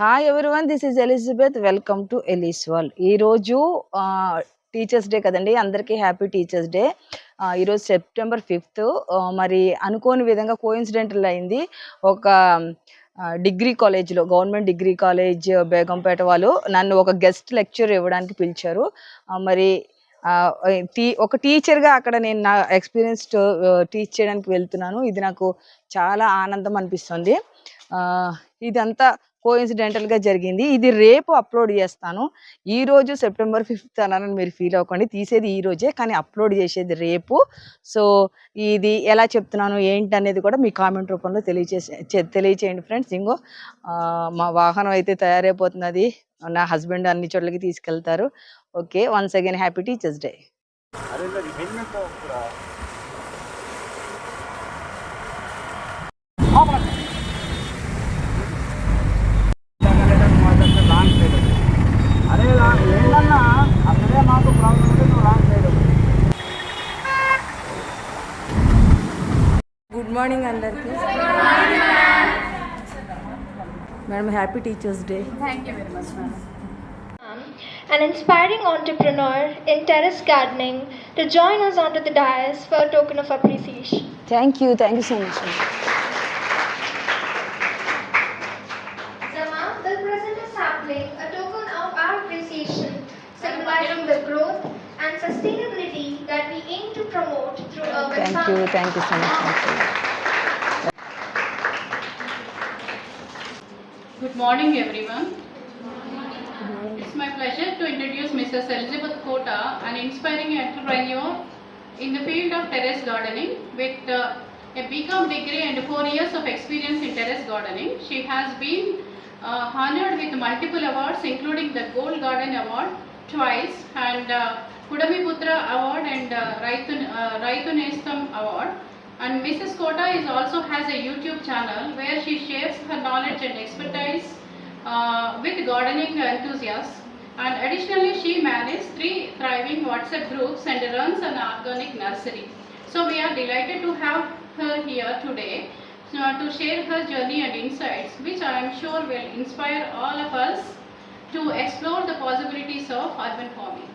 Hi everyone this is Elizabeth welcome to Elis world ఈరోజు teachers day కదండి. అందరికీ happy teachers day ఈరోజు September fifth మరి అనుకోని విధంగా కోఇన్సిడెంటల్ అయింది. ఒక డిగ్రీ కాలేజ్లో గవర్నమెంట్ డిగ్రీ కాలేజ్ బేగంపేట వాళ్ళు నన్ను ఒక గెస్ట్ లెక్చర్ ఇవ్వడానికి పిలిచారు. మరి టీ ఒక టీచర్గా అక్కడ నేను నా ఎక్స్పీరియన్స్ టీచ్ చేయడానికి వెళ్తున్నాను. ఇది నాకు చాలా ఆనందం అనిపిస్తుంది. ఇదంతా కోఇన్సిడెంటల్గా జరిగింది. ఇది రేపు అప్లోడ్ చేస్తాను. ఈ రోజు సెప్టెంబర్ ఫిఫ్త్ అన్నారని మీరు ఫీల్ అవ్వకండి. తీసేది ఈ రోజే కానీ అప్లోడ్ చేసేది రేపు. సో ఇది ఎలా చెప్తున్నాను ఏంటి అనేది కూడా మీ కామెంట్ రూపంలో తెలియచేసే తెలియచేయండి ఫ్రెండ్స్. ఇంకో మా వాహనం అయితే తయారైపోతున్నది. నా హస్బెండ్ అన్ని చోట్లకి తీసుకెళ్తారు. Okay once again happy teachers day. Morning అందరికీ madam happy teachers day an inspiring entrepreneur in terrace gardening to join us onto the dais for a token of appreciation. Thank you thank you so much Zama will present a sapling, a token of our appreciation, symbolizing the growth and sustainability that we aim to promote through urban thank you farming. Thank you so much Good Morning, everyone. It's my pleasure to introduce Mrs. Elizabeth Kota, an inspiring entrepreneur in the field of terrace gardening with uh, a BCom degree and four years of experience in terrace gardening. She has been uh, honored with multiple awards, including the Gold Garden Award twice and uh, Kudami Putra Award and uh, Raitu, uh, Award. And Mrs. Kota is also has a YouTube channel where she shares her knowledge and expertise uh, with gardening enthusiasts. And additionally, she manages three thriving WhatsApp groups and runs an organic nursery. So we are delighted to have her here today uh, to share her journey and insights, which I am sure will inspire all of us to explore the possibilities of urban farming.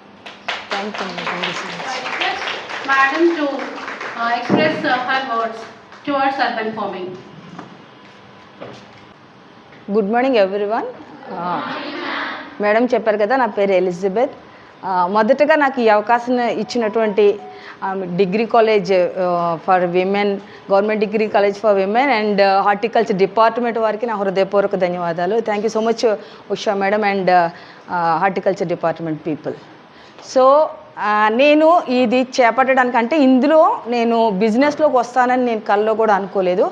Thank you. Thank you so much. I request Madam to express uh, her words towards urban farming. Good morning everyone madam చెప్పారు కదా నా పేరు Elizabeth మొదటగా నాకు ఈ అవకాశం ఇచ్చినటువంటి degree college for women government degree college for women and horticulture department వారికి నా హృదయపూర్వక ధన్యవాదాలు. Thank you so much Usha madam and horticulture department people. So నేను ఇది చేపట్టడానికి అంటే ఇందులో నేను బిజినెస్లోకి వస్తానని నేను కల్లో కూడా అనుకోలేదు.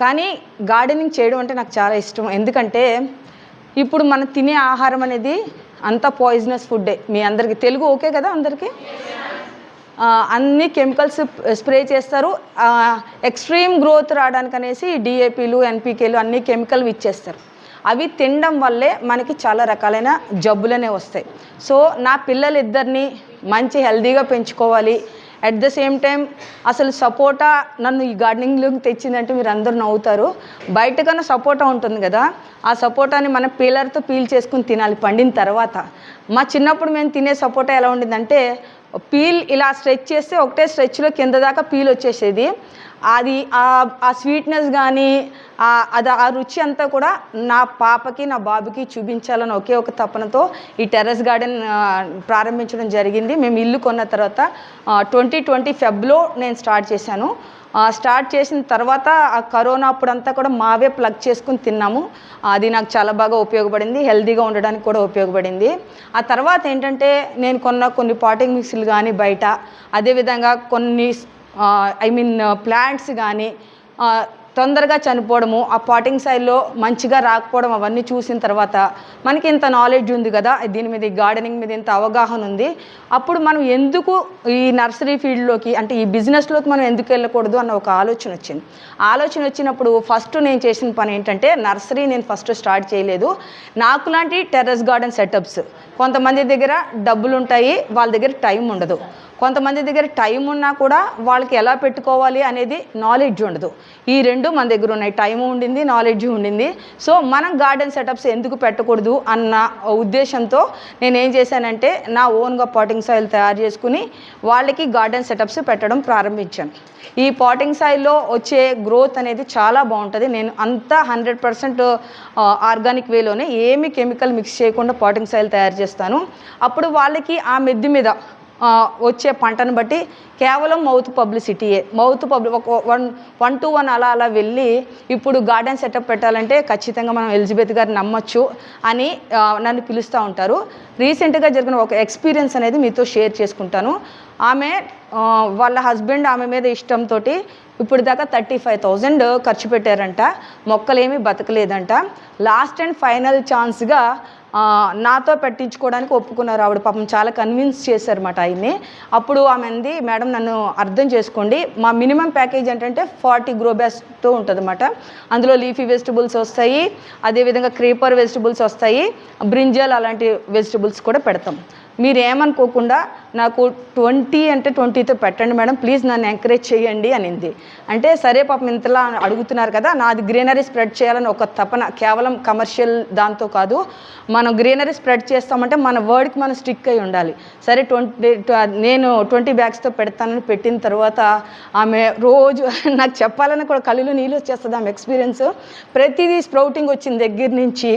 కానీ గార్డెనింగ్ చేయడం అంటే నాకు చాలా ఇష్టం. ఎందుకంటే ఇప్పుడు మనం తినే ఆహారం అనేది అంతా పాయిజనస్ ఫుడ్డే మీ అందరికీ తెలుగు ఓకే కదా అందరికీ? అన్ని కెమికల్స్ స్ప్రే చేస్తారు. ఎక్స్ట్రీమ్ గ్రోత్ రావడానికి అనేసి డిఏపీలు ఎన్పికేలు అన్ని కెమికల్ ఇచ్చేస్తారు. అవి తినడం వల్లే మనకి చాలా రకాలైన జబ్బులనే వస్తాయి. సో నా పిల్లలిద్దరిని మంచి హెల్దీగా పెంచుకోవాలి. అట్ ద సేమ్ టైం అసలు సపోటా నన్ను ఈ గార్డెనింగ్లోకి తెచ్చిందంటే మీరు అందరూ నవ్వుతారు. బయట కన్నా సపోటా ఉంటుంది కదా ఆ సపోటాని మనం పీలర్తో పీల్ చేసుకుని తినాలి పండిన తర్వాత. మా చిన్నప్పుడు మేము తినే సపోటా ఎలా ఉండిందంటే పీల్ ఇలా స్ట్రెచ్ చేస్తే ఒకటే స్ట్రెచ్లో కింద దాకా పీల్ వచ్చేసేది. అది ఆ- స్వీట్నెస్ కానీ అది ఆ రుచి అంతా కూడా నా పాపకి నా బాబుకి చూపించాలని ఒకే ఒక తపనతో ఈ టెర్రస్ గార్డెన్ ప్రారంభించడం జరిగింది. మేము ఇల్లు కొన్న తర్వాత ట్వంటీ ట్వంటీ ఫెబ్లో నేను స్టార్ట్ చేశాను. స్టార్ట్ చేసిన తర్వాత ఆ కరోనా అప్పుడంతా కూడా మావే ప్లగ్ చేసుకుని తిన్నాము. అది నాకు చాలా బాగా ఉపయోగపడింది. హెల్దీగా ఉండడానికి కూడా ఉపయోగపడింది. ఆ తర్వాత ఏంటంటే నేను కొన్న కొన్ని పాటింగ్ మిక్సీలు కానీ బయట అదేవిధంగా కొన్ని ఐ మీన్ ప్లాంట్స్ కానీ తొందరగా చనిపోవడము ఆ పాటింగ్ సైడ్లో మంచిగా రాకపోవడం అవన్నీ చూసిన తర్వాత మనకి ఇంత నాలెడ్జ్ ఉంది కదా దీని మీద ఈ గార్డెనింగ్ మీద ఇంత అవగాహన ఉంది. అప్పుడు మనం ఎందుకు ఈ నర్సరీ ఫీల్డ్లోకి అంటే ఈ బిజినెస్లోకి మనం ఎందుకు వెళ్ళకూడదు అన్న ఒక ఆలోచన వచ్చింది. ఆలోచన వచ్చినప్పుడు ఫస్ట్ నేను చేసిన పని ఏంటంటే నర్సరీ నేను ఫస్ట్ స్టార్ట్ చేయలేదు. నాకు లాంటి టెర్రస్ గార్డెన్ సెటప్స్ కొంతమంది దగ్గర డబ్బులు ఉంటాయి వాళ్ళ దగ్గర టైం ఉండదు. కొంతమంది దగ్గర టైం ఉన్నా కూడా వాళ్ళకి ఎలా పెట్టుకోవాలి అనేది నాలెడ్జ్ ఉండదు. ఈ రెండు మన దగ్గర ఉన్నాయి. టైం ఉండింది నాలెడ్జ్ ఉండింది. సో మనం గార్డెన్ సెటప్స్ ఎందుకు పెట్టకూడదు అన్న ఉద్దేశంతో నేను ఏం చేశానంటే నా ఓన్గా పాటింగ్ సాయిల్ తయారు చేసుకుని వాళ్ళకి గార్డెన్ సెటప్స్ పెట్టడం ప్రారంభించాను. ఈ పాటింగ్ సాయిల్లో వచ్చే గ్రోత్ అనేది చాలా బాగుంటుంది. నేను అంతా హండ్రెడ్ పర్సెంట్ ఆర్గానిక్ వేలోనే ఏమి కెమికల్ మిక్స్ చేయకుండా పాటింగ్ సాయిల్ తయారు చేస్తాను. అప్పుడు వాళ్ళకి ఆ మెద్ది మీద వచ్చే పంటను బట్టి కేవలం మౌత్ పబ్లిసిటీయే. మౌత్ పబ్లి ఒక వన్ వన్ టు వన్ అలా అలా వెళ్ళి ఇప్పుడు గార్డెన్ సెటప్ పెట్టాలంటే ఖచ్చితంగా మనం ఎలిజబెత్ గారిని నమ్మచ్చు అని నన్ను పిలుస్తూ ఉంటారు. రీసెంట్గా జరిగిన ఒక ఎక్స్పీరియన్స్ అనేది మీతో షేర్ చేసుకుంటాను. ఆమె వాళ్ళ హస్బెండ్ ఆమె మీద ఇష్టంతో ఇప్పుడు దాకా థర్టీ ఫైవ్ థౌజండ్ ఖర్చు పెట్టారంట. మొక్కలేమీ బతకలేదంట. లాస్ట్ అండ్ ఫైనల్ ఛాన్స్గా నాతో పెట్టించుకోవడానికి ఒప్పుకున్నారు. ఆవిడ పాపం చాలా కన్విన్స్ చేశారన్నమాట ఆయన్ని. అప్పుడు ఆమె అంది మేడం నన్ను అర్థం చేసుకోండి. మా మినిమం ప్యాకేజ్ ఏంటంటే ఫార్టీ గ్రో బ్యాస్తో ఉంటుంది అందులో లీఫీ వెజిటబుల్స్ వస్తాయి అదేవిధంగా క్రీపర్ వెజిటబుల్స్ వస్తాయి బ్రింజల్ అలాంటి వెజిటబుల్స్ కూడా పెడతాం. మీరు ఏమనుకోకుండా నాకు ట్వంటీ అంటే ట్వంటీతో పెట్టండి మేడం ప్లీజ్ నన్ను ఎంకరేజ్ చేయండి అనింది. అంటే సరే పాపం ఇంతలా అడుగుతున్నారు కదా నాది గ్రీనరీ స్ప్రెడ్ చేయాలని ఒక తపన కేవలం కమర్షియల్ దాంతో కాదు మనం గ్రీనరీ స్ప్రెడ్ చేస్తామంటే మన వర్డ్కి మనం స్టిక్ అయి ఉండాలి. సరే ట్వంటీ నేను ట్వంటీ బ్యాగ్స్తో పెడతానని పెట్టిన తర్వాత ఆమె రోజు నాకు చెప్పాలని కూడా కళ్ళు నీళ్ళు వచ్చేస్తుంది ఆమె ఎక్స్పీరియన్స్. ప్రతిదీ స్ప్రౌటింగ్ వచ్చిన దగ్గర నుంచి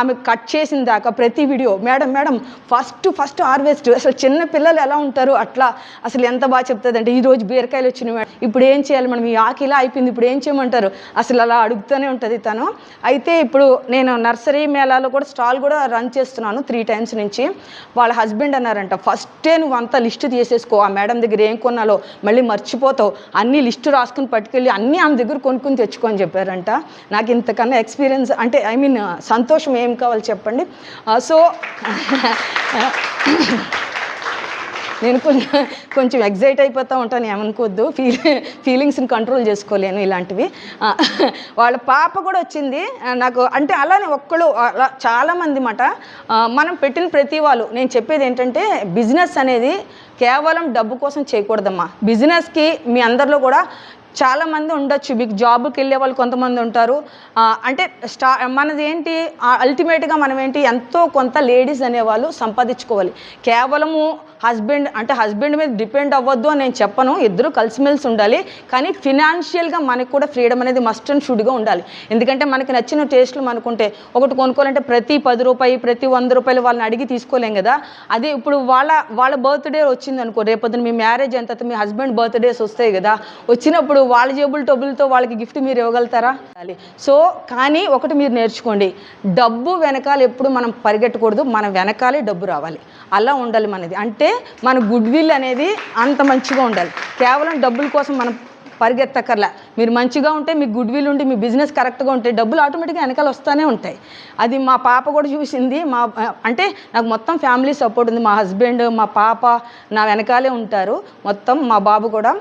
ఆమె కట్ చేసిన దాకా ప్రతి video madam madam first first harvest అసలు చిన్న పిల్లలు ఎలా ఉంటారు అట్లా అసలు ఎంత బాగా చెప్తుందంటే ఈ ఈరోజు బీరకాయలు వచ్చినాయి మేడం. ఇప్పుడు ఏం చేయాలి మనం ఈ ఆకు ఇలా అయిపోయింది ఇప్పుడు ఏం చేయమంటారు? అసలు అలా అడుగుతూనే ఉంటుంది తను. అయితే ఇప్పుడు నేను నర్సరీ మేళాలో కూడా స్టాల్ కూడా రన్ చేస్తున్నాను త్రీ టైమ్స్ నుంచి. వాళ్ళ హస్బెండ్ అన్నారంట ఫస్టే నువ్వు అంతా లిస్ట్ తీసేసుకో. ఆ మేడం దగ్గర ఏం కొనాలో మళ్ళీ మర్చిపోతావు. అన్ని లిస్ట్ రాసుకుని పట్టుకెళ్ళి అన్నీ ఆమె దగ్గర కొనుక్కుని తెచ్చుకొని చెప్పారంట. నాకు ఇంతకన్నా ఎక్స్పీరియన్స్ అంటే ఐ మీన్ సంతోషం ఏం కావాలి చెప్పండి? సో నేను కొంచెం కొంచెం ఎగ్జైట్ అయిపోతూ ఉంటాను ఏమనుకోవద్దు. ఫీల్ ఫీలింగ్స్ని కంట్రోల్ చేసుకోలేను ఇలాంటివి. వాళ్ళ పాప కూడా వచ్చింది. నాకు అంటే అలానే ఒక్కళ్ళు అలా చాలామంది మాట. మనం పెట్టిన ప్రతి వాళ్ళు నేను చెప్పేది ఏంటంటే బిజినెస్ అనేది కేవలం డబ్బు కోసం చేయకూడదమ్మా. బిజినెస్కి మీ అందరిలో కూడా చాలామంది ఉండొచ్చు. మీకు జాబ్కి వెళ్ళే వాళ్ళు కొంతమంది ఉంటారు. అంటే స్టా మనది ఏంటి అల్టిమేట్గా మనం ఏంటి ఎంతో కొంత లేడీస్ అనేవాళ్ళు సంపాదించుకోవాలి. కేవలము హస్బెండ్ అంటే హస్బెండ్ మీద డిపెండ్ అవ్వద్దు అని నేను చెప్పను. ఇద్దరు కలిసిమెలిసి ఉండాలి. కానీ ఫినాన్షియల్గా మనకు కూడా ఫ్రీడమ్ అనేది మస్ట్ అండ్ షుడ్గా ఉండాలి. ఎందుకంటే మనకి నచ్చిన టేస్ట్లు మనకుంటే ఒకటి కొనుక్కోవాలంటే ప్రతి పది రూపాయి ప్రతి వంద రూపాయలు వాళ్ళని అడిగి తీసుకోలేం కదా. అదే ఇప్పుడు వాళ్ళ వాళ్ళ బర్త్డే వచ్చింది అనుకో రేపొద్దున మీ మ్యారేజ్ అయిన తర్వాత మీ హస్బెండ్ బర్త్డేస్ వస్తాయి కదా. వచ్చినప్పుడు వాళ్ళ జేబుల్ టబుల్తో వాళ్ళకి గిఫ్ట్ మీరు ఇవ్వగలుగుతారా? సో కానీ ఒకటి మీరు నేర్చుకోండి. డబ్బు వెనకాల ఎప్పుడు మనం పరిగెట్టకూడదు. మన వెనకాలే డబ్బు రావాలి. అలా ఉండాలి మనది. అంటే మన గుడ్ విల్ అనేది అంత మంచిగా ఉండాలి. కేవలం డబ్బుల కోసం మనం పరిగెత్తక్కర్లా. మీరు మంచిగా ఉంటే మీకు గుడ్ విల్ ఉండి మీ బిజినెస్ కరెక్ట్గా ఉంటే డబ్బులు ఆటోమేటిక్గా వెనకాల వస్తూనే ఉంటాయి. అది మా పాప కూడా చూసింది. మా అంటే నాకు మొత్తం ఫ్యామిలీ సపోర్ట్ ఉంది. మా హస్బెండ్ మా పాప నా వెనకాలే ఉంటారు మొత్తం మా బాబు కూడా.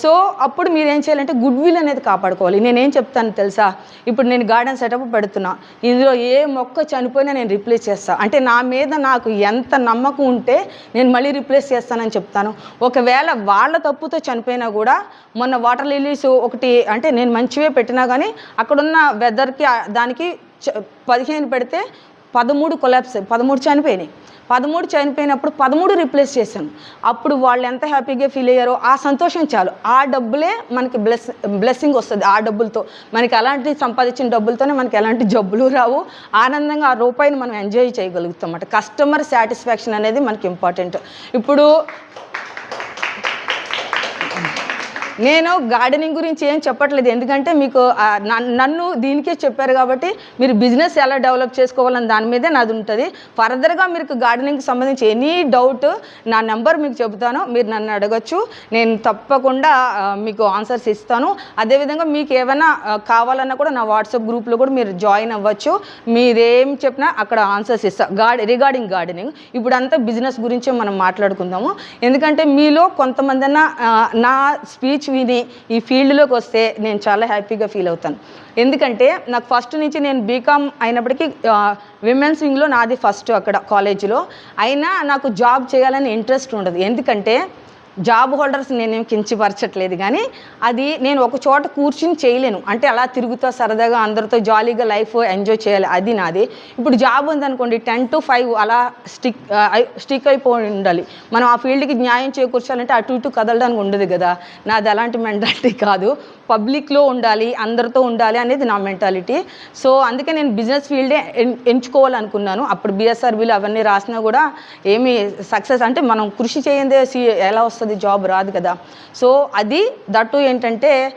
సో అప్పుడు మీరు ఏం చేయాలంటే గుడ్ విల్ అనేది కాపాడుకోవాలి. నేనేం చెప్తాను తెలుసా? ఇప్పుడు నేను గార్డెన్ సెటప్ పెడుతున్నా. ఇందులో ఏ మొక్క చనిపోయినా నేను రిప్లేస్ చేస్తాను అంటే నా మీద నాకు ఎంత నమ్మకం ఉంటే నేను మళ్ళీ రిప్లేస్ చేస్తానని చెప్తాను. ఒకవేళ వాళ్ళ తప్పుతో చనిపోయినా కూడా మొన్న వాటర్ లిలీస్ ఒక ఒకటి అంటే నేను మంచివే పెట్టినా కానీ అక్కడున్న వెదర్కి దానికి చ- పదిహేను పెడితే పదమూడు కొలాప్స్ పదమూడు చనిపోయినాయి. పదమూడు చనిపోయినప్పుడు పదమూడు రీప్లేస్ చేశాను అప్పుడు వాళ్ళు ఎంత హ్యాపీగా ఫీల్ అయ్యారో ఆ సంతోషం చాలు. ఆ డబ్బులే మనకి బ్లెస్ బ్లెస్సింగ్ వస్తుంది ఆ డబ్బులతో. మనకి అలాంటి సంపాదించిన డబ్బులతోనే మనకి ఎలాంటి జబ్బులు రావు. ఆనందంగా ఆ రూపాయిని మనం ఎంజాయ్ చేయగలుగుతాం అన్నమాట. కస్టమర్ సాటిస్ఫాక్షన్ అనేది మనకి ఇంపార్టెంట్ ఇప్పుడు నేను గార్డెనింగ్ గురించి ఏం చెప్పట్లేదు. ఎందుకంటే మీకు నన్- నన్ను దీనికే చెప్పారు కాబట్టి మీరు బిజినెస్ ఎలా డెవలప్ చేసుకోవాలని దాని మీదే నాది ఉంటుంది. ఫర్దర్గా మీకు గార్డెనింగ్కి సంబంధించి ఎనీ డౌట్ నా నెంబర్ మీకు చెబుతాను. మీరు నన్ను అడగచ్చు. నేను తప్పకుండా మీకు ఆన్సర్స్ ఇస్తాను. అదేవిధంగా మీకు ఏమైనా కావాలన్నా కూడా నా వాట్సాప్ గ్రూప్లో కూడా మీరు జాయిన్ అవ్వచ్చు. మీరేం చెప్పినా అక్కడ ఆన్సర్స్ ఇస్తాను గార్డ్ రిగార్డింగ్ గార్డెనింగ్. ఇప్పుడంతా బిజినెస్ గురించే మనం మాట్లాడుకుందాము. ఎందుకంటే మీలో కొంతమంది నా స్పీచ్ విని ఈ ఫీల్డ్లోకి వస్తే నేను చాలా హ్యాపీగా ఫీల్ అవుతాను. ఎందుకంటే నాకు ఫస్ట్ నుంచి నేను బీకామ్ అయినప్పటికీ విమెన్స్ వింగ్లో నాది ఫస్ట్ అక్కడ కాలేజీలో. అయినా నాకు జాబ్ చేయాలని ఇంట్రెస్ట్ ఉండదు. ఎందుకంటే జాబ్ హోల్డర్స్ నేనేం కించపరచట్లేదు కానీ అది నేను ఒక చోట కూర్చుని చేయలేను. అంటే అలా తిరుగుతా సరదాగా అందరితో జాలీగా లైఫ్ ఎంజాయ్ చేయాలి అది నాది. ఇప్పుడు జాబ్ ఉందనుకోండి టెన్ టు ఫైవ్ అలా స్టిక్ స్టిక్ అయిపోయి ఉండాలి. మనం ఆ ఫీల్డ్కి న్యాయం చేకూర్చాలంటే అటు ఇటు కదలడానికి ఉండదు కదా. నాది అలాంటి మెంటాలిటీ కాదు. పబ్లిక్లో ఉండాలి అందరితో ఉండాలి అనేది నా మెంటాలిటీ. సో అందుకే నేను బిజినెస్ ఫీల్డే ఎంచుకోవాలనుకున్నాను. అప్పుడు బిఎస్ఆర్బీలు అవన్నీ రాసినా కూడా ఏమి సక్సెస్ అంటే మనం కృషి చేయందే సి ఎలా వస్తుంది జాబ్ రాదు కదా. సో అది దట్టు ఏంటంటే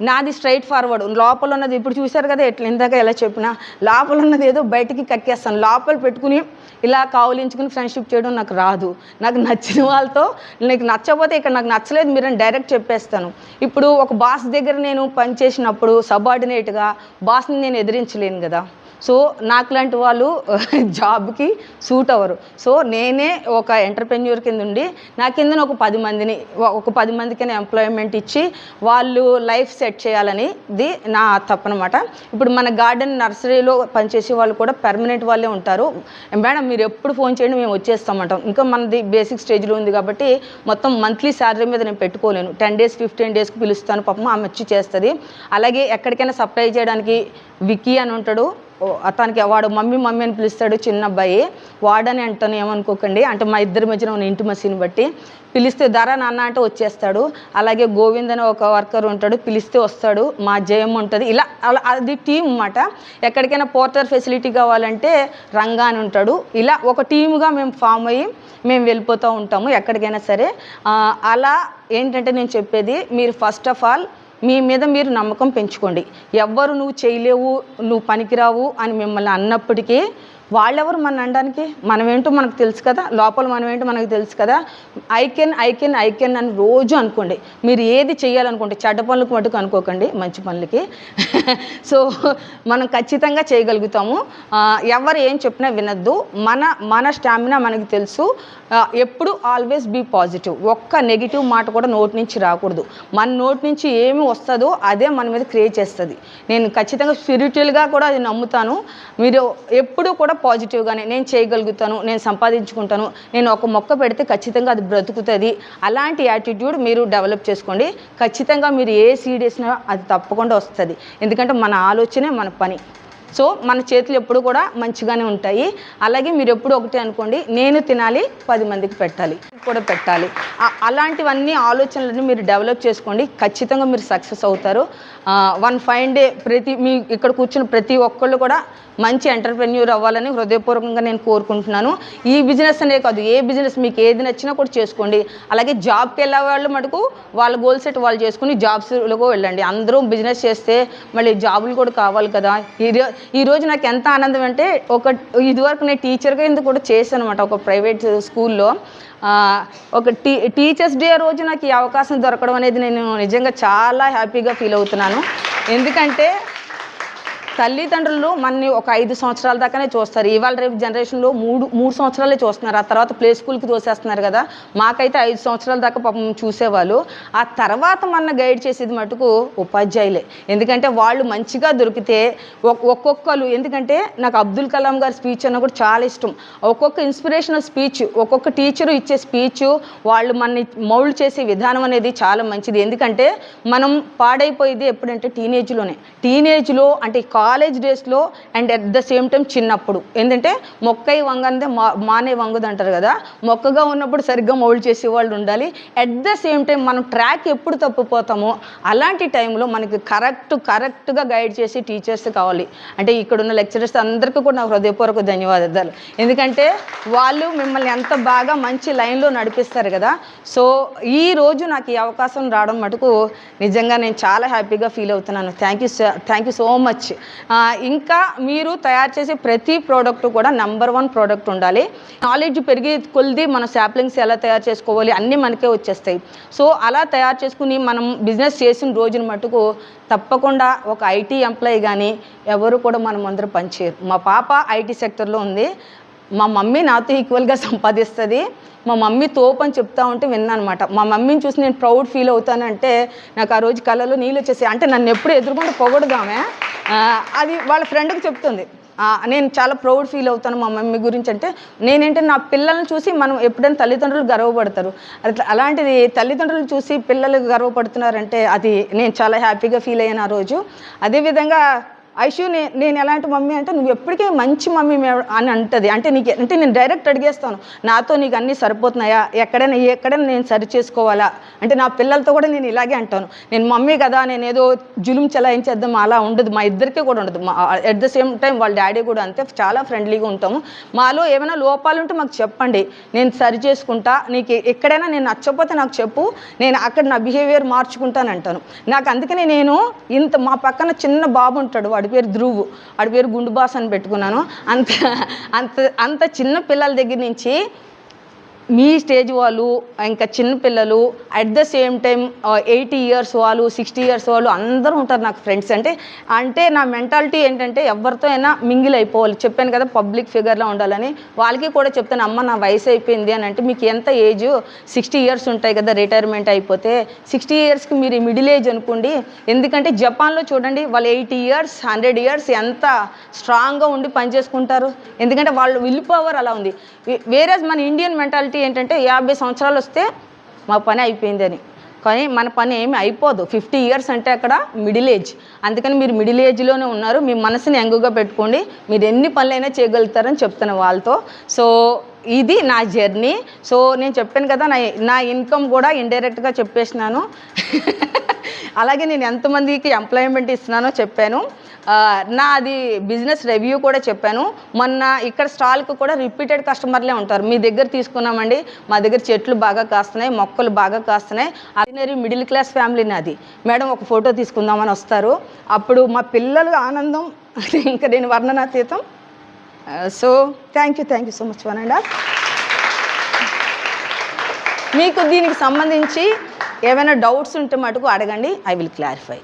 నాది స్ట్రైట్ ఫార్వర్డ్. లోపల ఉన్నది ఇప్పుడు చూశారు కదా ఎట్లా ఇందాక ఎలా చెప్పినా లోపల ఉన్నది ఏదో బయటికి కక్కేస్తాను. లోపల పెట్టుకుని ఇలా కావలించుకుని ఫ్రెండ్షిప్ చేయడం నాకు రాదు. నాకు నచ్చిన వాళ్ళతో నీకు నచ్చకపోతే ఇక్కడ నాకు నచ్చలేదు మీరు డైరెక్ట్ చెప్పేస్తాను. ఇప్పుడు ఒక బాస్ దగ్గర నేను పనిచేసినప్పుడు సబార్డినేట్గా బాస్ని నేను ఎదిరించలేను కదా. సో నాకు లాంటి వాళ్ళు జాబ్కి సూట్ అవ్వరు. సో నేనే ఒక ఎంటర్ప్రెన్యూర్ కింద ఉండి నా కింద ఒక పది మందిని ఒక పది మందికి ఎంప్లాయ్మెంట్ ఇచ్చి వాళ్ళు లైఫ్ సెట్ చేయాలని ఇది నా తప్పనమాట. ఇప్పుడు మన గార్డెన్ నర్సరీలో పనిచేసే వాళ్ళు కూడా పర్మనెంట్ వాళ్ళే ఉంటారు. మేడం మీరు ఎప్పుడు ఫోన్ చేయండి మేము వచ్చేస్తామంటాం. ఇంకా మనది బేసిక్ స్టేజ్లో ఉంది కాబట్టి మొత్తం మంత్లీ శాలరీ మీద నేను పెట్టుకోలేను. టెన్ డేస్ ఫిఫ్టీన్ డేస్కి పిలుస్తాను పాపం ఆమె వచ్చి చేస్తుంది. అలాగే ఎక్కడికైనా సప్లై చేయడానికి విక్కీ అని ఉంటాడు. అతనికి వాడు మమ్మీ మమ్మీ అని పిలుస్తాడు చిన్న అబ్బాయి. వాడని అంటాను ఏమనుకోకండి. అంటే మా ఇద్దరి మధ్యన ఉన్న ఇంటి మసీని బట్టి పిలిస్తే ధర నాన్న అంటే వచ్చేస్తాడు. అలాగే గోవింద్ అనే ఒక వర్కర్ ఉంటాడు పిలిస్తే వస్తాడు మా జయం ఉంటుంది. ఇలా అలా అది టీం అన్నమాట. ఎక్కడికైనా పోర్టర్ ఫెసిలిటీ కావాలంటే రంగా అని ఉంటాడు. ఇలా ఒక టీముగా మేము ఫామ్ అయ్యి మేము వెళ్ళిపోతూ ఉంటాము ఎక్కడికైనా సరే. అలా ఏంటంటే నేను చెప్పేది మీరు ఫస్ట్ ఆఫ్ ఆల్ మీ మీద మీరు నమ్మకం పెంచుకోండి. ఎవ్వరు నువ్వు చేయలేవు నువ్వు పనికిరావు అని మిమ్మల్ని అన్నప్పటికీ వాళ్ళెవరు మన అనడానికి? మనమేంటో మనకు తెలుసు కదా. లోపల మనమేంటో మనకు తెలుసు కదా. I can I can I can అని రోజు అనుకోండి. మీరు ఏది చేయాలనుకుంటే చెడ్డ పనులకు మటుకు అనుకోకండి మంచి పనులకి. సో మనం ఖచ్చితంగా చేయగలుగుతాము. ఎవరు ఏం చెప్పినా వినద్దు. మన మన స్టామినా మనకి తెలుసు. ఎప్పుడు ఆల్వేస్ బీ పాజిటివ్. ఒక్క నెగిటివ్ మాట కూడా నోటి నుంచి రాకూడదు. మన నోటి నుంచి ఏమి వస్తుందో అదే మన మీద క్రియేట్ చేస్తుంది. నేను ఖచ్చితంగా స్పిరిచువల్గా కూడా అది నమ్ముతాను. మీరు ఎప్పుడు కూడా పాజిటివ్గానే నేను చేయగలుగుతాను నేను సంపాదించుకుంటాను నేను ఒక మొక్క పెడితే ఖచ్చితంగా అది బ్రతుకుతుంది. అలాంటి యాటిట్యూడ్ మీరు డెవలప్ చేసుకోండి. ఖచ్చితంగా మీరు ఏ సీడ్ వేసినా అది తప్పకుండా వస్తుంది. ఎందుకంటే మన ఆలోచనే మన పని. సో మన చేతులు ఎప్పుడు కూడా మంచిగానే ఉంటాయి. అలాగే మీరు ఎప్పుడు ఒకటి అనుకోండి నేను తినాలి పది మందికి పెట్టాలి కూడా పెట్టాలి. అలాంటివన్నీ ఆలోచనలన్నీ మీరు డెవలప్ చేసుకోండి. ఖచ్చితంగా మీరు సక్సెస్ అవుతారు. వన్ ఫైన్ డే ప్రతి మీ ఇక్కడ కూర్చున్న ప్రతి ఒక్కళ్ళు కూడా మంచి ఎంటర్ప్రెన్యూర్ అవ్వాలని హృదయపూర్వకంగా నేను కోరుకుంటున్నాను. ఈ బిజినెస్ అనే కాదు ఏ బిజినెస్ మీకు ఏది నచ్చినా కూడా చేసుకోండి. అలాగే జాబ్కి వెళ్ళే వాళ్ళు మటుకు వాళ్ళ గోల్ సెట్ వాళ్ళు చేసుకుని జాబ్స్లో వెళ్ళండి. అందరూ బిజినెస్ చేస్తే మళ్ళీ జాబులు కూడా కావాలి కదా. ఈ రో- నాకు ఎంత ఆనందం అంటే ఒక ఇదివరకు నేను టీచర్గా ఎందుకు కూడా చేశాను అనమాట ఒక ప్రైవేట్ స్కూల్లో. ఒక టీ టీచర్స్ డే రోజు నాకు ఈ అవకాశం దొరకడం అనేది నేను నిజంగా చాలా హ్యాపీగా ఫీల్ అవుతున్నాను. ఎందుకంటే తల్లిదండ్రులు మనని ఒక ఐదు సంవత్సరాల దాకానే చూస్తారు. ఇవాళ రేపు జనరేషన్లో మూడు మూడు సంవత్సరాలే చూస్తున్నారు. ఆ తర్వాత ప్లే స్కూల్కి తోసేస్తున్నారు కదా. మాకైతే ఐదు సంవత్సరాల దాకా పాపం చూసేవాళ్ళు. ఆ తర్వాత మన గైడ్ చేసేది మటుకు ఉపాధ్యాయులే. ఎందుకంటే వాళ్ళు మంచిగా దొరికితే ఒక్కొక్కరు ఎందుకంటే నాకు అబ్దుల్ కలాం గారి స్పీచ్ అన్న కూడా చాలా ఇష్టం. ఒక్కొక్క ఇన్స్పిరేషనల్ స్పీచ్ ఒక్కొక్క టీచరు ఇచ్చే స్పీచ్ వాళ్ళు మనని మౌల్డ్ చేసే విధానం అనేది చాలా మంచిది. ఎందుకంటే మనం పాడైపోయేది ఎప్పుడంటే టీనేజ్లోనే టీనేజ్లో అంటే కాలేజ్ డేస్లో and at the same time చిన్నప్పుడు. ఏంటంటే మొక్కై వంగందే మా మానే వంగదు అంటారు కదా. మొక్కగా ఉన్నప్పుడు సరిగ్గా మౌల్డ్ చేసే వాళ్ళు ఉండాలి. అట్ ద సేమ్ టైం మనం ట్రాక్ ఎప్పుడు తప్పిపోతామో అలాంటి టైంలో మనకి కరెక్ట్ కరెక్ట్గా గైడ్ చేసి టీచర్స్ కావాలి. అంటే ఇక్కడ ఉన్న లెక్చరర్స్ అందరికీ కూడా నా హృదయపూర్వక ధన్యవాదాలు. ఎందుకంటే వాళ్ళు మిమ్మల్ని ఎంత బాగా మంచి లైన్లో నడిపిస్తారు కదా. సో ఈ రోజు నాకు ఈ అవకాశం రావడం మటుకు నిజంగా నేను చాలా హ్యాపీగా ఫీల్ అవుతున్నాను. Thank you thank you so much. ఇంకా మీరు తయారు చేసే ప్రతి ప్రోడక్ట్ కూడా నెంబర్ వన్ ప్రోడక్ట్ ఉండాలి. నాలెడ్జ్ పెరిగి కొలిది మన శాప్లింగ్స్ ఎలా తయారు చేసుకోవాలి అన్నీ మనకే వచ్చేస్తాయి. సో అలా తయారు చేసుకుని మనం బిజినెస్ చేసిన రోజున మటుకు తప్పకుండా ఒక ఐటీ ఎంప్లాయీ కానీ ఎవరు కూడా మనం అందరూ పనిచేయరు. మా పాప ఐటీ సెక్టర్లో ఉంది. మా మమ్మీ నాతో ఈక్వల్గా సంపాదిస్తుంది. మా మమ్మీ తోపు అని చెప్తా ఉంటే విన్నాను అనమాట మా మమ్మీని చూసి నేను ప్రౌడ్ ఫీల్ అవుతానంటే నాకు ఆ రోజు కళ్ళలో నీళ్ళు వచ్చేసాయి. అంటే నన్ను ఎప్పుడు ఎదుర్కొంటే పొగడదామే అది వాళ్ళ ఫ్రెండ్కి చెప్తుంది. నేను చాలా ప్రౌడ్ ఫీల్ అవుతాను మా మమ్మీ గురించి అంటే నేనేంటే నా పిల్లల్ని చూసి మనం ఎప్పుడైనా తల్లిదండ్రులు గర్వపడతారు. అట్లా అలాంటిది తల్లిదండ్రులు చూసి పిల్లలు గర్వపడుతున్నారంటే అది నేను చాలా హ్యాపీగా ఫీల్ అయ్యాను ఆ రోజు. అదేవిధంగా ఐషు నే నేను ఎలాంటి మమ్మీ అంటే నువ్వు ఎప్పటికీ మంచి మమ్మీ అని అంటది. అంటే నీకు అంటే నేను డైరెక్ట్ అడిగేస్తాను నాతో నీకు అన్నీ సరిపోతున్నాయా? ఎక్కడైనా ఎక్కడైనా నేను సరి చేసుకోవాలా? అంటే నా పిల్లలతో కూడా నేను ఇలాగే అంటాను. నేను మమ్మీ కదా నేను ఏదో జులుం చలాయించేద్దాం అలా ఉండదు. మా ఇద్దరికి కూడా ఉండదు. మా అట్ ద సేమ్ టైం వాళ్ళ డాడీ కూడా అంతే చాలా ఫ్రెండ్లీగా ఉంటాము. మాలో ఏమైనా లోపాలు ఉంటే మాకు చెప్పండి. నేను సరి చేసుకుంటా. నీకు ఎక్కడైనా నేను నచ్చకపోతే నాకు చెప్పు. నేను అక్కడ నా బిహేవియర్ మార్చుకుంటాను అంటాను. నాకు అందుకనే నేను ఇంత మా పక్కన చిన్న బాబు ఉంటాడు వాడు పేరు ధ్రువు ఆడి పేరు గుండు బాస్ అని పెట్టుకున్నాను. అంత అంత అంత చిన్న పిల్లల దగ్గర నుంచి మీ స్టేజ్ వాళ్ళు ఇంకా చిన్నపిల్లలు at the same time eighty years వాళ్ళు సిక్స్టీ ఇయర్స్ వాళ్ళు అందరూ ఉంటారు నాకు ఫ్రెండ్స్ అంటే అంటే నా మెంటాలిటీ ఏంటంటే ఎవరితో అయినా మింగిల్ అయిపోవాలి. చెప్పాను కదా పబ్లిక్ ఫిగర్లో ఉండాలని. వాళ్ళకి కూడా చెప్తాను అమ్మ నా వయసు అయిపోయింది అని అంటే మీకు ఎంత ఏజ్ సిక్స్టీ ఇయర్స్ ఉంటాయి కదా రిటైర్మెంట్ అయిపోతే. సిక్స్టీ ఇయర్స్కి మీరు మిడిల్ ఏజ్ అనుకోండి. ఎందుకంటే జపాన్లో చూడండి వాళ్ళు ఎయిటీ ఇయర్స్ హండ్రెడ్ ఇయర్స్ ఎంత స్ట్రాంగ్గా ఉండి పనిచేసుకుంటారు. ఎందుకంటే వాళ్ళు విల్ పవర్ అలా ఉంది. వేరే మన ఇండియన్ మెంటాలిటీ ఏంటంటే యాభై సంవత్సరాలు వస్తే మా పని అయిపోయిందని కానీ మన పని ఏమి అయిపోదు. ఫిఫ్టీ ఇయర్స్ అంటే అక్కడ మిడిల్ ఏజ్. అందుకని మీరు మిడిల్ ఏజ్లోనే ఉన్నారు. మీ మనసుని యంగుగా పెట్టుకోండి. మీరు ఎన్ని పనులైనా చేయగలుగుతారని చెప్తున్నాను వాళ్ళతో. సో ఇది నా జర్నీ. సో నేను చెప్పాను కదా నా నా ఇన్కమ్ కూడా ఇండైరెక్ట్గా చెప్పేసినాను. అలాగే నేను ఎంతమందికి ఎంప్లాయ్మెంట్ ఇస్తున్నానో చెప్పాను. నాది బిజినెస్ రివ్యూ కూడా చెప్పాను. మొన్న ఇక్కడ స్టాల్కి కూడా రిపీటెడ్ కస్టమర్లే ఉంటారు. మీ దగ్గర తీసుకున్నామండి. మా దగ్గర చెట్లు బాగా కాస్తున్నాయి మొక్కలు బాగా కాస్తున్నాయి. ఆర్డినరీ మిడిల్ క్లాస్ ఫ్యామిలీ నాది. మేడం ఒక ఫోటో తీసుకుందామని వస్తారు. అప్పుడు మా పిల్లలు ఆనందం ఇంకా నేను వర్ణనాతీతం. So thank you thank you so much one and all మీకు దీనికి సంబంధించి ఏమైనా డౌట్స్ ఉంటే మటుకు అడగండి. I will clarify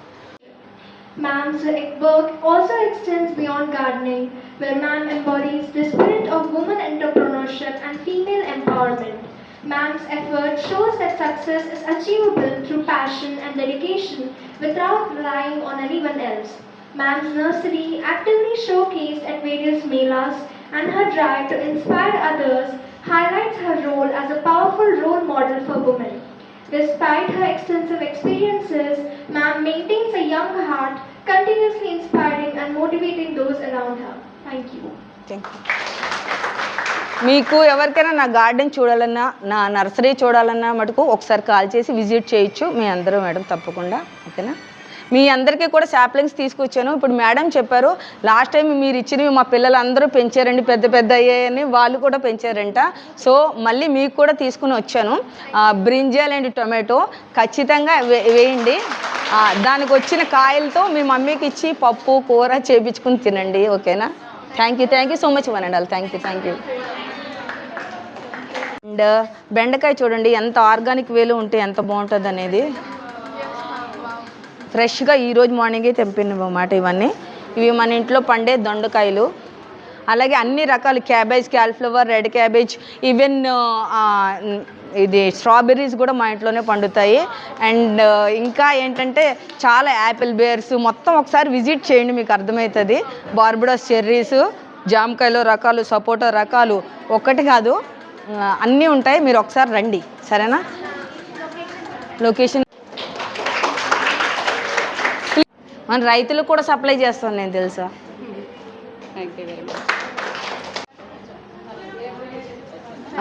Ma'am's work also extends beyond gardening, where Ma'am embodies the spirit of woman entrepreneurship and female empowerment. Ma'am's effort shows that success is achievable through passion and dedication without relying on anyone else. Ma'am's nursery actively showcased at various melas and her drive to inspire others highlights her role as a powerful role model for women. Despite her extensive experiences, Ma'am maintains a young heart, continuously inspiring and motivating those around her. Thank you. Thank you. మీకు ఎవరికైనా నా garden చూడాలన్నా నా nursery చూడాలన్నా మటుకు ఒకసారి call చేసి visit చేయొచ్చు మీ అందరూ మేడం తప్పకుండా ఓకేనా మీ అందరికీ కూడా శాప్లింగ్స్ తీసుకొచ్చాను. ఇప్పుడు మేడం చెప్పారు లాస్ట్ టైం మీరు ఇచ్చినవి మా పిల్లలందరూ పెంచారండి పెద్ద పెద్ద అయ్యాయని వాళ్ళు కూడా పెంచారంట. సో మళ్ళీ మీకు కూడా తీసుకుని వచ్చాను. బ్రింజాల్ అండ్ టొమాటో ఖచ్చితంగా వే- వేయండి. దానికి వచ్చిన కాయలతో మీ మమ్మీకి ఇచ్చి పప్పు కూర చేపించుకుని తినండి. ఓకేనా? Thank you thank you so much one thank you thank you and బెండకాయ చూడండి ఎంత ఆర్గానిక్ వేలు ఉంటే ఎంత బాగుంటుంది అనేది ఫ్రెష్గా ఈరోజు మార్నింగే తెంపినమాట ఇవన్నీ. ఇవి మన ఇంట్లో పండే దొండకాయలు. అలాగే అన్ని రకాల cabbage cauliflower red cabbage even ఇది స్ట్రాబెర్రీస్ కూడా మా ఇంట్లోనే పండుతాయి. అండ్ ఇంకా ఏంటంటే చాలా యాపిల్ బేర్స్ మొత్తం ఒకసారి విజిట్ చేయండి మీకు అర్థమవుతుంది. బార్బడోస్ చెర్రీస్ జామకాయలు రకాలు సపోటా రకాలు ఒక్కటి కాదు అన్నీ ఉంటాయి. మీరు ఒకసారి రండి. సరేనా? లొకేషన్ మన రైతులకు కూడా సప్లై చేస్తాను నేను తెలుసా? Thank you very much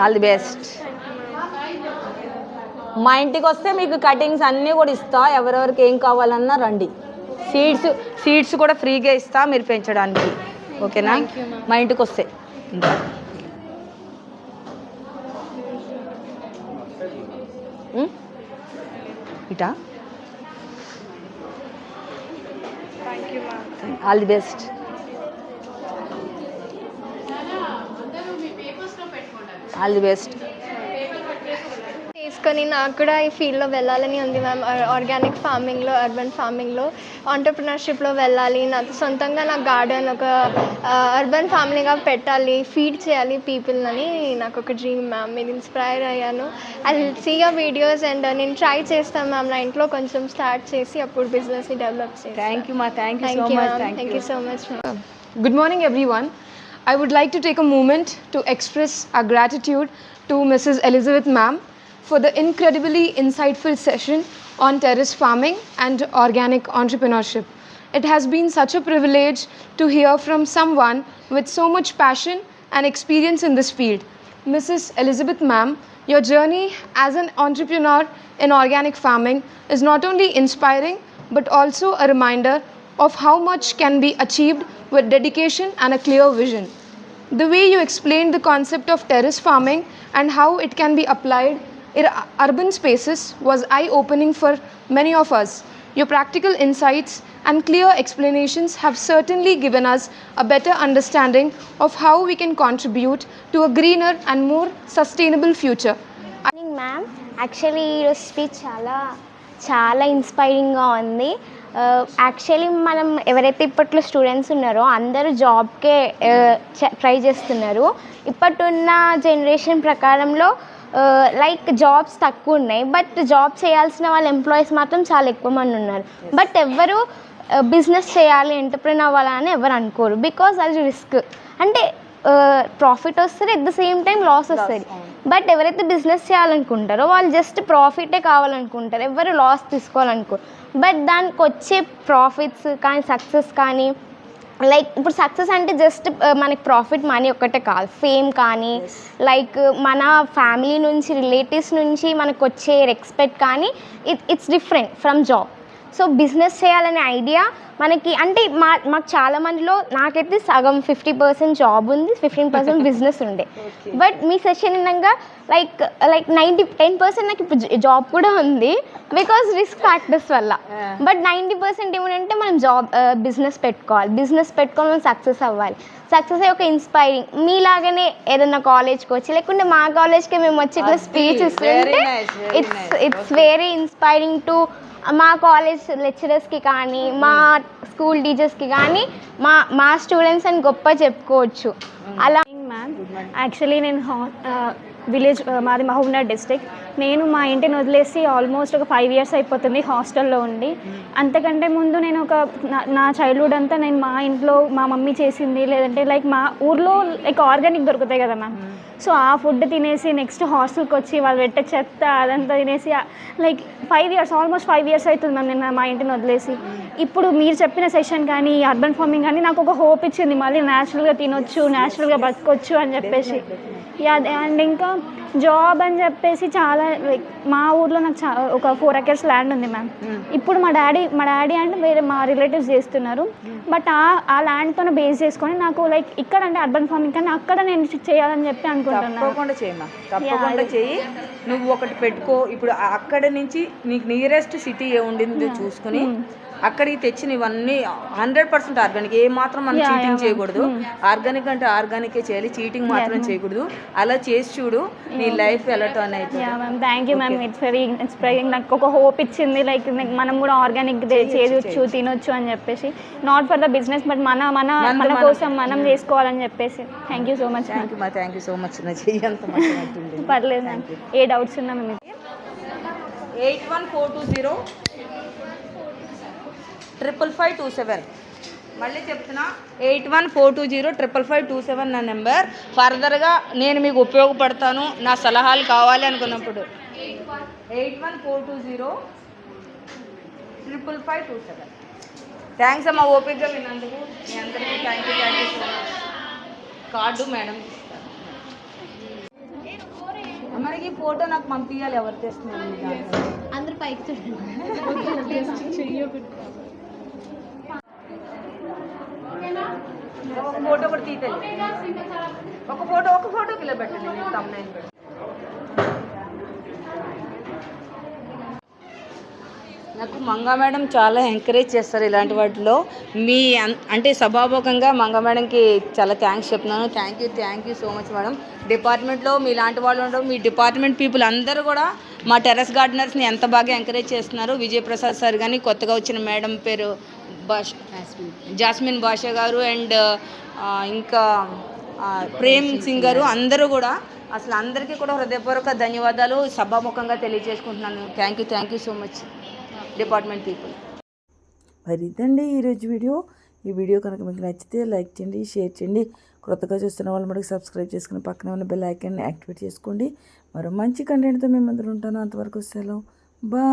all the best మా ఇంటికి వస్తే మీకు కటింగ్స్ అన్నీ కూడా ఇస్తా ఎవరెవరికి ఏం కావాలన్నా రండి. సీడ్స్ సీడ్స్ కూడా ఫ్రీగా ఇస్తా మీరు పెంచడానికి. ఓకేనా? మా ఇంటికి వస్తే? ఇటా? All the best. All the best. తీసుకొని నాకు కూడా ఈ ఫీల్డ్లో వెళ్ళాలని ఉంది మ్యామ్. ఆర్గానిక్ ఫార్మింగ్లో అర్బన్ ఫార్మింగ్లో ఆంటర్ప్రినర్షిప్లో వెళ్ళాలి. నాకు సొంతంగా నా గార్డెన్ ఒక అర్బన్ ఫ్యామిలీగా పెట్టాలి ఫీడ్ చేయాలి పీపుల్ అని నాకు ఒక డ్రీమ్ మ్యామ్. మీరు ఇన్స్పైర్ అయ్యాను. I see your videos and నేను ట్రై చేస్తాను మ్యామ్. నా ఇంట్లో కొంచెం స్టార్ట్ చేసి అప్పుడు బిజినెస్ని డెవలప్ చేస్తాను. Thank you ma'am thank you thank so you ma'am so much ma'am Good morning, everyone. I would like to take a moment to express our gratitude to Mrs. Elizabeth Ma'am for the incredibly insightful session on terrace farming and organic entrepreneurship. It has been such a privilege to hear from someone with so much passion and experience in this field. Mrs. Elizabeth Ma'am, your journey as an entrepreneur in organic farming is not only inspiring but also a reminder of how much can be achieved with dedication and a clear vision. The way you explained the concept of terrace farming and how it can be applied urban spaces was eye opening for many of us. Your practical insights and clear explanations have certainly given us a better understanding of how we can contribute to a greener and more sustainable future. Morning ma'am actually ఈరోజు speech చాలా చాలా ఇన్స్పైరింగ్గా ఉంది actually మనం ఎవరైతే ఇప్పట్లో students ఉన్నారో అందరూ జాబ్కే ట్రై చేస్తున్నారు ఇప్పటిన్న జనరేషన్ ప్రకారంలో లైక్ జాబ్స్ తక్కువ ఉన్నాయి బట్ జాబ్ చేయాల్సిన వాళ్ళ ఎంప్లాయీస్ మాత్రం చాలా ఎక్కువ మంది ఉన్నారు. బట్ ఎవ్వరు బిజినెస్ చేయాలి ఎంటర్ప్రిన్ అవ్వాలని ఎవరు అనుకోరు. బికాజ్ అది రిస్క్ అంటే ప్రాఫిట్ వస్తుంది at the same time loss వస్తుంది. బట్ ఎవరైతే బిజినెస్ చేయాలనుకుంటారో వాళ్ళు జస్ట్ ప్రాఫిటే కావాలనుకుంటారు. ఎవరు లాస్ తీసుకోవాలనుకోరు బట్ దానికి వచ్చే ప్రాఫిట్స్ కానీ సక్సెస్ కానీ లైక్ ఇప్పుడు సక్సెస్ అంటే జస్ట్ మనకి ప్రాఫిట్ మనీ ఒక్కటే కాదు. ఫేమ్ కానీ లైక్ మన ఫ్యామిలీ నుంచి రిలేటివ్స్ నుంచి మనకు వచ్చే రెస్పెక్ట్ కానీ it it's different from job so business చేయాలనే ఐడియా మనకి అంటే మా మాకు చాలా మందిలో నాకైతే సగం ఫిఫ్టీ పర్సెంట్ జాబ్ ఉంది ఫిఫ్టీన్ పర్సెంట్ బిజినెస్ ఉండే. బట్ మీ session వినంగా like like ninety ten percent నాకు ఇప్పుడు జాబ్ కూడా ఉంది బికాస్ రిస్క్ ఫ్యాక్టర్స్ వల్ల. బట్ నైంటీ పర్సెంట్ ఏమంటే మనం జాబ్ బిజినెస్ పెట్టుకోవాలి. బిజినెస్ పెట్టుకొని మనం సక్సెస్ అవ్వాలి. సక్సెస్ అయ్యి ఒక ఇన్స్పైరింగ్. మీలాగానే ఏదైనా కాలేజ్కి వచ్చి లేకుంటే మా కాలేజ్కి మేము వచ్చి ఇట్లా స్పీచ్ ఇస్తుంటే it's. It's very inspiring to మా కాలేజ్ లెక్చరర్స్కి కానీ మా స్కూల్ టీచర్స్కి కానీ మా మా స్టూడెంట్స్ అని గొప్ప చెప్పుకోవచ్చు. అలా మ్యామ్ యాక్చువల్లీ నేను హా విలేజ్ మాది మహబూబ్నగర్ డిస్ట్రిక్ట్ నేను మా ఇంటిని వదిలేసి ఆల్మోస్ట్ ఒక ఫైవ్ ఇయర్స్ అయిపోతుంది హాస్టల్లో ఉండి. అంతకంటే ముందు నేను ఒక నా- చైల్డ్హుడ్ అంతా నేను మా ఇంట్లో మా మమ్మీ చేసింది లేదంటే లైక్ మా ఊర్లో లైక్ ఆర్గానిక్ దొరుకుతాయి కదా మ్యామ్ సో ఆ ఫుడ్ తినేసి నెక్స్ట్ హాస్టల్కి వచ్చి వాళ్ళు పెట్టే చెత్త అదంతా తినేసి like five years almost five years అవుతుంది మ్యామ్ నేను మా ఇంటిని వదిలేసి. ఇప్పుడు మీరు చెప్పిన సెషన్ కానీ అర్బన్ ఫార్మింగ్ కానీ నాకు ఒక హోప్ ఇచ్చింది. మళ్ళీ న్యాచురల్గా తినొచ్చు న్యాచురల్గా బతకొచ్చు అని చెప్పేసి. యా అండ్ ఇంకా జాబ్ అని చెప్పేసి చాలా లైక్ మా ఊర్లో నాకు చా ఒక ఫోర్ ఎకర్స్ ల్యాండ్ ఉంది మ్యామ్ ఇప్పుడు మా డాడీ మా డాడీ అంటే వేరే మా రిలేటివ్స్ చేస్తున్నారు. బట్ ఆ ఆ ల్యాండ్తో బేస్ చేసుకొని నాకు లైక్ ఇక్కడ అంటే అర్బన్ ఫార్మింగ్ కానీ అక్కడ నేను చేయాలని చెప్పి అనుకుంటున్నాను తప్పకుండా చేయమ్మా తప్పకుండా చెయ్యి నువ్వు ఒకటి పెట్టుకో. ఇప్పుడు అక్కడ నుంచి నీకు నియరెస్ట్ సిటీ ఏ ఉండిందో చూసుకుని అక్కడికి తెచ్చిన ఇవన్నీ హండ్రెడ్ పర్సెంట్ ఆర్గానిక్. ఏ మాత్రం మనం చీటింగ్ చేయకూడదు. ఆర్గానిక్ అంటే ఆర్గానికే చేయాలి చీటింగ్ మాత్రం చేయకూడదు. అలా చేసి చూడు నీ లైఫ్ ఎలా టర్న్ అవుతుంది. Thank you ma'am it's very inspiring నాకు ఒక హోప్ ఇచ్చింది లైక్ మనం కూడా ఆర్గానిక్ చేయొచ్చు తినొచ్చు అని చెప్పేసి. Not for the business but మన మన మన కోసం మనం చేసుకోవాలని చెప్పేసి. Thank you so much thank you ma'am thank you so much పర్లేదు మ్యామ్ ఏ డౌట్స్ ఉన్నా మేము eight one four two zero triple five two seven. మళ్ళీ చెప్తున్నా eight one four two zero triple five two seven నా number. ఫర్దర్గా నేను మీకు ఉపయోగపడతాను నా సలహాలు కావాలి అనుకున్నప్పుడు. Eight one four two zero triple five two seven. Thanks అమ్మా ఓపిక్గా విన్నందుకు. మీ అందరికీ thank you thank you so much card madam మరి ఈ ఫోటో నాకు పంపించాలి ఎవరు తెస్తున్నారు? అందరు పైకి ఒక ఫోటో కూడా తీయాలి ఒక ఫోటో ఒక ఫోటోకి ఇలా పెట్టండి నేను నాకు మంగా మేడం చాలా ఎంకరేజ్ చేస్తారు ఇలాంటి వాటిలో. మీ అంటే సభాముఖంగా మంగా మేడంకి చాలా థ్యాంక్స్ చెప్తున్నాను. Thank you thank you so much madam. డిపార్ట్మెంట్లో మీ లాంటి వాళ్ళు ఉండడం మీ డిపార్ట్మెంట్ పీపుల్ అందరూ కూడా మా టెరస్ గార్డెనర్స్ని ఎంత బాగా ఎంకరేజ్ చేస్తున్నారు. విజయప్రసాద్ సార్ కానీ కొత్తగా వచ్చిన మేడం పేరు భాష. జాస్మిన్ భాష గారు అండ్ ఇంకా ప్రేమ్ సింగ్ గారు అందరూ కూడా అసలు అందరికీ కూడా హృదయపూర్వక ధన్యవాదాలు. సభాముఖంగా తెలియజేసుకుంటున్నాను. Thank you thank you so much department people మరి ఇదండి ఈరోజు వీడియో. ఈ వీడియో కనుక మీకు నచ్చితే లైక్ చేయండి షేర్ చేయండి. కొత్తగా చూస్తున్న వాళ్ళు మనకి సబ్స్క్రైబ్ చేసుకుని పక్కనే ఉన్న బెల్ ఐకాన్ని యాక్టివేట్ చేసుకోండి. మరో మంచి కంటెంట్తో మేము అందరూ ఉంటాను. అంతవరకు సెలవు. బా